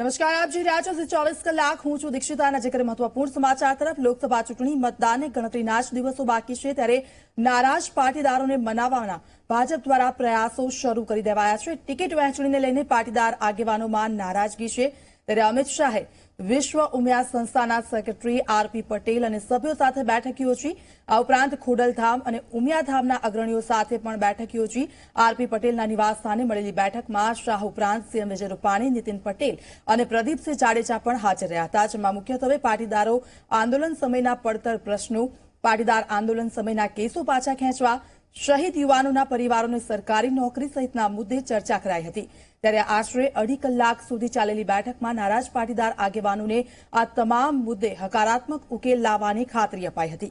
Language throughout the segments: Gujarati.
નમસ્કાર, આપ જોઈ રહ્યા છો ચોવીસ કલાક. હું છું દીક્ષિતા નજર કરીએ મહત્વપૂર્ણ સમાચાર તરફ. લોકસભા ચૂંટણી મતદાનને ગણતરીના જ દિવસો બાકી છે ત્યારે નારાજ પાટીદારોને મનાવવાના ભાજપ દ્વારા પ્રયાસો શરૂ કરી દેવાયા છે. ટિકિટ વહેંચણીને લઈને પાટીદાર આગેવાનોમાં નારાજગી છે. ત્યારે અમિત શાહે વિશ્વ ઉમિયા સંસ્થાના સેક્રેટરી આરપી પટેલ અને સભ્યો સાથે બેઠક યોજી. આ ઉપરાંત ખોડલધામ અને ઉમિયાધામના અગ્રણીઓ સાથે પણ બેઠક યોજી. આરપી પટેલના નિવાસસ્થાને મળેલી બેઠકમાં શાહ ઉપરાંત સીએમ વિજય રૂપાણી, નીતિન પટેલ અને પ્રદીપસિંહ જાડેજા પણ હાજર રહ્યા હતા, જેમાં મુખ્યત્વે પાટીદારો આંદોલન સમયના પડતર પ્રશ્નો, પાટીદાર આંદોલન સમયના કેસો પાછા ખેંચવા શહીદ યુવાનોના પરિવારોને સરકારી નોકરી સહિતના મુદ્દે ચર્ચા કરાઈ હતી. ત્યારે આશરે અઢી કલાક સુધી ચાલેલી બેઠકમાં નારાજ પાટીદાર આગેવાનોને આ તમામ મુદ્દે હકારાત્મક ઉકેલ લાવવાની ખાતરી અપાઈ હતી.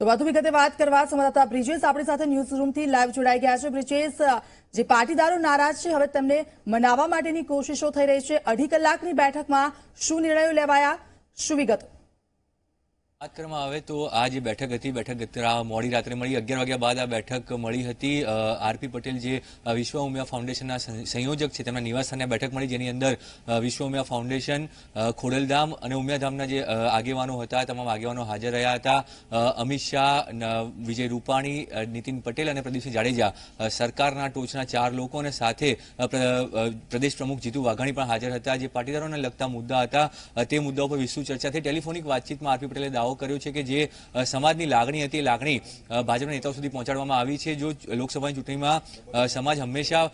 તો વધુ વિગતે વાત કરવા સંવાદદાતા બ્રિજેશ આપણી સાથે ન્યૂઝ રૂમથી લાઈવ જોડાઈ ગયા છે. બ્રિજેશ, જે પાટીદારો નારાજ છે, હવે તેમને મનાવવા માટેની કોશિશો થઈ રહી છે. અઢી કલાકની બેઠકમાં શું નિર્ણયો લેવાયા? શું વિગતો? વાત કરવામાં આવે તો આ જે બેઠક હતી, બેઠક મોડી રાત્રે મળી. અગિયાર વાગ્યા બાદ આ બેઠક મળી હતી. આરપી પટેલ જે વિશ્વ ઉમિયા ફાઉન્ડેશનના સંયોજક છે, તેમના નિવાસસ્થાને બેઠક મળી, જેની અંદર વિશ્વ ઉમિયા ફાઉન્ડેશન ખોડલધામ અને ઉમિયાધામના જે આગેવાનો હતા, તમામ આગેવાનો હાજર રહ્યા હતા. અમિત શાહ વિજય રૂપાણી નીતિન પટેલ અને પ્રદીપસિંહ જાડેજા સરકારના ટોચના ચાર લોકો અને સાથે પ્રદેશ પ્રમુખ જીતુ વાઘાણી પણ હાજર હતા. જે પાટીદારોને લગતા મુદ્દા હતા તે મુદ્દાઓ પર વિસ્તૃત ચર્ચા થઈ. ટેલિફોનિક વાતચીતમાં આરપી પટેલે દાવો કર્યો છે કે જે સમાજની લાગણી હતી એ લાગણી ભાજપના નેતાઓ સુધી પહોંચાડવામાં આવી છે. જો લોકસભાની ચૂંટણીમાં સમાજ હંમેશા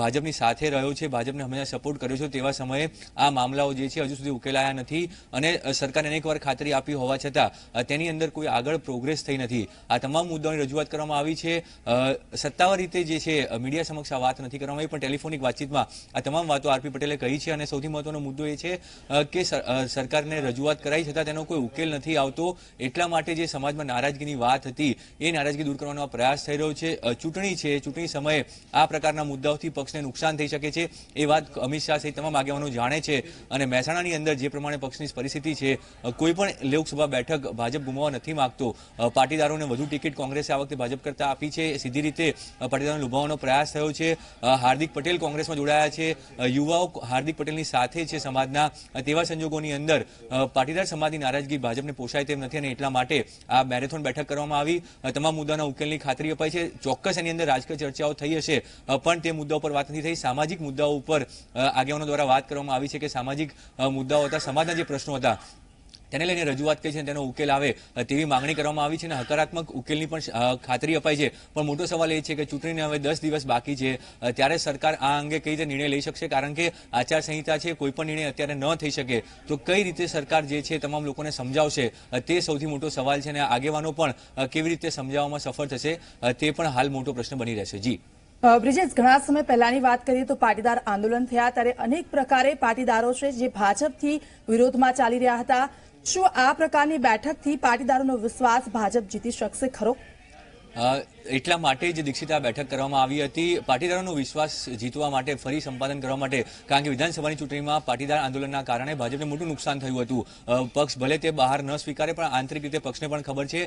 ભાજપની સાથે રહ્યો છે, ભાજપને હંમેશા સપોર્ટ કર્યો છે, તેવા સમયે આ મામલાઓ જે છે હજુ સુધી ઉકેલાયા નથી અને સરકારે અનેકવાર ખાતરી આપી હોવા છતાં તેની અંદર કોઈ આગળ પ્રોગ્રેસ થઈ નથી. આ તમામ મુદ્દાઓની રજૂઆત કરવામાં આવી છે. સત્તાવાર રીતે જે છે મીડિયા સમક્ષ આ વાત નથી કરવામાં આવી, પણ ટેલિફોનિક વાતચીતમાં આ તમામ વાતો આરપી પટેલે કહી છે અને સૌથી મહત્વનો મુદ્દો એ છે કે સરકારને રજૂઆત કરાઈ છતાં તેનો કોઈ ઉકેલ નથી આવતો. એટલા માટે જે સમાજમાં નારાજગીની વાત હતી, એ નારાજગી દૂર કરવાનો પ્રયાસ થઈ રહ્યો છે. ચૂંટણી છે, ચૂંટણી સમયે આ પ્રકારના મુદ્દાઓથી પક્ષને નુકસાન થઈ શકે છે, એ વાત અમિત શાહ સહિત તમામ આગેવાનો જાણે છે. અને મહેસાણાની અંદર જે પ્રમાણે પક્ષની પરિસ્થિતિ છે કોઈ પણ લોકસભા બેઠક ભાજપ ગુમાવવા નથી માંગતો. પાટીદારોને વધુ ટિકિટ કોંગ્રેસે આ વખતે ભાજપ કરતા આપી છે. સીધી રીતે પાટીદારોને લુભાવવાનો પ્રયાસ થયો છે. હાર્દિક પટેલ કોંગ્રેસમાં જોડાયા છે. યુવાઓ હાર્દિક પટેલની સાથે છે સમાજના. તેવા સંજોગોની અંદર પાટીદાર સમાજની નારાજગી ભાજપને પોષાય તેમ નથી અને એટલા માટે આ મેરેથોન બેઠક કરવામાં આવી. તમામ મુદ્દાના ઉકેલની ખાતરી અપાઈ છે. ચોક્કસ એની અંદર રાજકીય ચર્ચાઓ થઈ હશે. પણ તે મુદ્દાઓ પર વાત નથી થઈ. સામાજિક મુદ્દાઓ ઉપર આગેવાનો દ્વારા વાત કરવામાં આવી છે કે સામાજિક મુદ્દાઓ હતા, સમાજના જે પ્રશ્નો હતા તેને લઈને રજૂઆત કરી છે તેનો ઉકેલ આવે તેવી માંગણી કરવામાં આવી છે અને હકારાત્મક ઉકેલની પણ ખાતરી અપાઈ છે. પણ મોટો સવાલ એ છે કે ચૂંટણીને હવે દસ દિવસ બાકી છે. ત્યારે સરકાર આ અંગે કઈ રીતે નિર્ણય લઈ શકશે? કારણ કે આચારસંહિતા છે, કોઈ પણ નિર્ણય અત્યારે ન થઈ શકે. તો કઈ રીતે સરકાર જે છે તમામ લોકોને સમજાવશે? તે સૌથી મોટો સવાલ છે અને આગેવાનો પણ કેવી રીતે સમજાવવામાં સફળ થશે? તે પણ હાલ મોટો પ્રશ્ન બની રહેશે. જી. બ્રિજેશ, ઘણા સમય પહેલાની વાત કરીએ તો પાટીદાર આંદોલન થયા ત્યારે અનેક પ્રકારે પાટીદારો છે જે ભાજપથી વિરોધમાં ચાલી રહ્યા હતા. શું આ પ્રકારની બેઠકથી પાટીદારોનો વિશ્વાસ ભાજપ જીતી શકશે ખરો? એટલા માટે જ દીક્ષિત આ બેઠક કરવામાં આવી હતી. પાટીદારોનો વિશ્વાસ જીતવા માટે, ફરી સંપાદન કરવા માટે, કારણ કે વિધાનસભાની ચૂંટણીમાં પાટીદાર આંદોલનના કારણે ભાજપને મોટું નુકસાન થયું હતું. પક્ષ ભલે તે બહાર ન સ્વીકારે, પણ આંતરિક રીતે પક્ષને પણ ખબર છે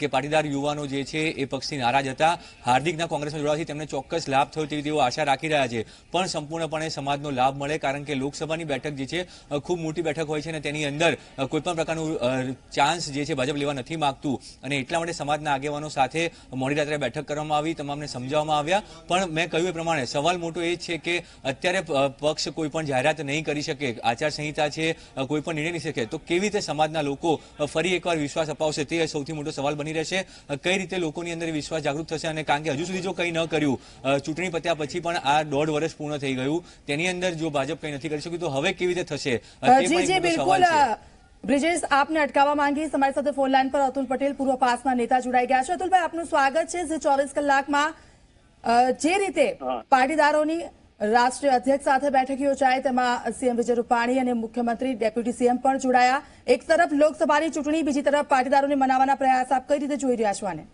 કે પાટીદાર યુવાનો જે છે એ પક્ષથી નારાજ હતા. હાર્દિકના કોંગ્રેસમાં જોડાવાથી તેમને ચોક્કસ લાભ થયો તેવી તેઓ આશા રાખી રહ્યા છે. પણ સંપૂર્ણપણે સમાજનો લાભ મળે, કારણ કે લોકસભાની બેઠક જે છે ખૂબ મોટી બેઠક હોય છે અને તેની અંદર કોઈપણ પ્રકારનું ચાન્સ જે છે ભાજપ લેવા નથી માગતું. અને એટલા માટે સમાજના આગેવાનો સાથે મોડી રાત્રે બેઠક કરવામાં આવી તમામને સમજાવવામાં આવ્યા. પણ મેં કહ્યું એ પ્રમાણે સવાલ મોટો એ છે કે અત્યારે પક્ષ કોઈ પણ જાહેરાત નહીં કરી શકે આચારસંહિતા છે કોઈ પણ નિર્ણય નહીં શકે તો કેવી રીતે સમાજના લોકો ફરી એકવાર વિશ્વાસ અપાવશે? તે સૌથી મોટો સવાલ બની રહેશે. કઈ રીતે લોકોની અંદર વિશ્વાસ જાગૃત થશે? અને કારણ કે હજુ સુધી જો કંઈ ન કર્યું ચૂંટણી પત્યા પછી પણ આ દોઢ વર્ષ પૂર્ણ થઈ ગયું. તેની અંદર જો ભાજપ કંઈ નથી કરી શક્યું તો હવે કેવી રીતે થશે? તે પણ બિલકુલ સવાલ છે. બ્રિજેશ આપને અટકાવવા માંગીશ તમારી સાથે ફોન લાઈન પર અતુલ પટેલ પૂર્વ પાસના નેતા જોડાઈ ગયા છે. અતુલભાઈ આપનું સ્વાગત છે જે ચોવીસ કલાકમાં જે રીતે પાટીદારોની રાષ્ટ્રીય અધ્યક્ષ સાથે બેઠક યોજાઈ તેમાં સીએમ વિજય રૂપાણી અને મુખ્યમંત્રી ડેપ્યુટી સીએમ પણ જોડાયા. એક તરફ લોકસભાની ચૂંટણી બીજી તરફ પાટીદારોને મનાવવાના પ્રયાસ આપ કઈ રીતે જોઈ રહ્યા છો આને?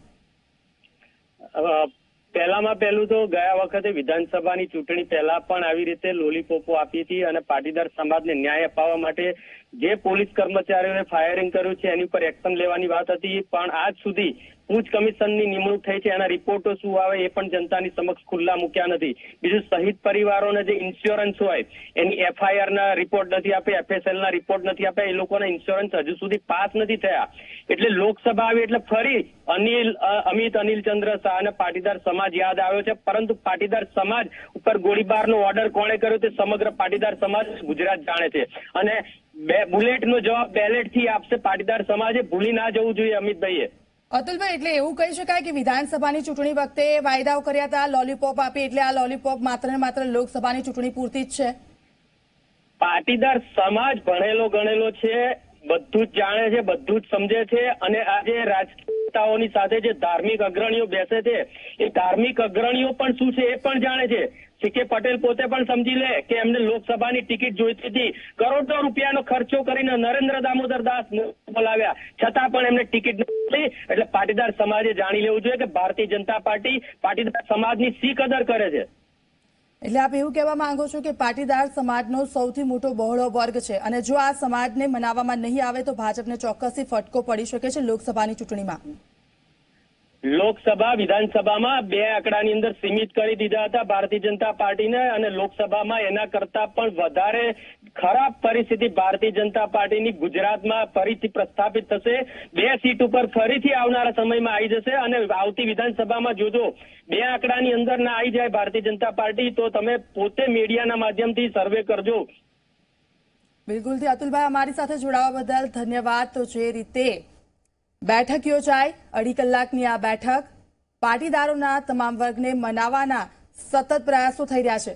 પહેલામાં પહેલું તો ગયા વખતે વિધાનસભાની ચૂંટણી પહેલા પણ આવી રીતે લોલીપોપો આપી હતી અને પાટીદાર સમાજને ન્યાય અપાવવા માટે જે પોલીસ કર્મચારીઓએ ફાયરિંગ કર્યું છે, એની ઉપર એક્શન લેવાની વાત હતી. પણ આજ સુધી પૂંછ કમિશનની નિમણૂક થઈ છે, એના રિપોર્ટો શું આવે એ પણ જનતાની સમક્ષ ખુલ્લા મૂક્યા નથી. બીજું શહીદ પરિવારોને જે ઇન્સ્યોરન્સ હોય, એની એફઆઈઆરના રિપોર્ટ નથી આપ્યા એફએસએલના રિપોર્ટ નથી આપ્યા એ લોકોના ઇન્સ્યોરન્સ હજુ સુધી પાસ નથી થયા. એટલે લોકસભા આવી એટલે ફરી અનિલ અમિત અનિલ ચંદ્ર શાહ અને પાટીદાર સમાજ યાદ આવ્યો છે. પરંતુ પાટીદાર સમાજ ઉપર ગોળીબારનો ઓર્ડર કોણે કર્યો તે સમગ્ર પાટીદાર સમાજ ગુજરાત જાણે છે. અને બે બુલેટનો જવાબ બેલેટથી આપશે. પાટીદાર સમાજે ભૂલી ના જવું જોઈએ અમિતભાઈએ. અતુલભાઈ એટલે એવું કહી શકાય કે વિધાનસભાની ચૂંટણી વખતે વાયદાઓ કર્યા હતા લોલીપોપ આપી એટલે આ લોલીપોપ માત્ર ને માત્ર લોકસભાની ચૂંટણી પૂરતી જ છે. પાટીદાર સમાજ ભણેલો ગણેલો છે બધું જ જાણે છે બધું જ સમજે છે અને આજે રાજકીયતાઓની સાથે જે ધાર્મિક અગ્રણીઓ બેસે છે, એ ધાર્મિક અગ્રણીઓ પણ શું છે એ પણ જાણે છે. સીકે પટેલ પોતે પણ સમજી લે કે એમને લોકસભાની ટિકિટ જોઈતી હતી. કરોડો રૂપિયાનો ખર્ચો કરીને નરેન્દ્ર દામોદર દાસ બોલાવ્યા. છતાં પણ એમને ટિકિટ નથી એટલે પાટીદાર સમાજે જાણી લેવું જોઈએ કે ભારતીય જનતા પાર્ટી પાટીદાર સમાજની સી કદર કરે છે. એટલે આપ એવું કહેવા માંગો છો કે પાટીદાર સમાજનો સૌથી મોટો બહોળો વર્ગ છે અને જો આ સમાજને મનાવવામાં નહીં આવે તો ભાજપને ચોક્કસથી ફટકો પડી શકે છે લોકસભાની ચૂંટણીમાં. લોકસભા વિધાનસભામાં બે આંકડાની અંદર સીમિત કરી દીધા હતા ભારતીય જનતા પાર્ટીને અને લોકસભામાં એના કરતા પણ વધારે ખરાબ પરિસ્થિતિ ભારતીય જનતા પાર્ટીની ગુજરાતમાં ફરીથી પ્રસ્થાપિત થશે. બે સીટ ઉપર ફરીથી આવનારા સમયમાં આવી જશે અને આવતી વિધાનસભામાં જોજો, બે આંકડાની અંદર ના આવી જાય ભારતીય જનતા પાર્ટી, તો તમે પોતે મીડિયાના માધ્યમથી સર્વે કરજો. બિલકુલથી અતુલભાઈ, અમારી સાથે જોડાવા બદલ ધન્યવાદ. તો જે રીતે બેઠક યોજાઈ. અઢી કલાકની આ બેઠક પાટીદારોના તમામ વર્ગને મનાવવાના સતત પ્રયાસો થઈ રહ્યા છે.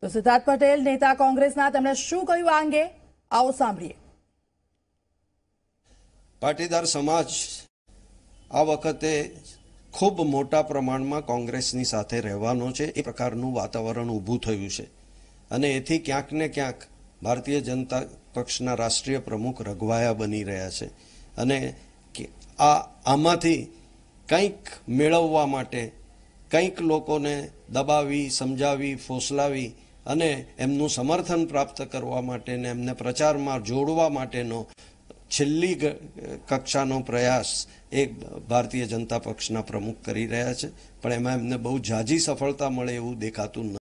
તો સિદ્ધાર્થ પટેલ, નેતા કોંગ્રેસના, તેમણે શું કહ્યું આ અંગે? આવો સાંભળીએ. પાટીદાર સમાજ આ વખતે ખૂબ મોટા પ્રમાણમાં કોંગ્રેસની સાથે રહેવાનો છે. એ પ્રકારનું વાતાવરણ ઊભું થયું છે. અને એથી ક્યાંક ને ક્યાંક ભારતીય જનતા પક્ષના રાષ્ટ્રીય પ્રમુખ રઘવાયા બની રહ્યા છે. અને આ આમાંથી કંઈક મેળવવા માટે કંઈક લોકોને દબાવી, સમજાવી, ફોસલાવી અને એમનું સમર્થન પ્રાપ્ત કરવા માટે ને એમને પ્રચારમાં જોડવા માટેનો છેલ્લી કક્ષાનો પ્રયાસ એ ભારતીય જનતા પક્ષના પ્રમુખ કરી રહ્યા છે. પણ એમાં એમને બહુ ઝાઝી સફળતા મળે એવું દેખાતું નથી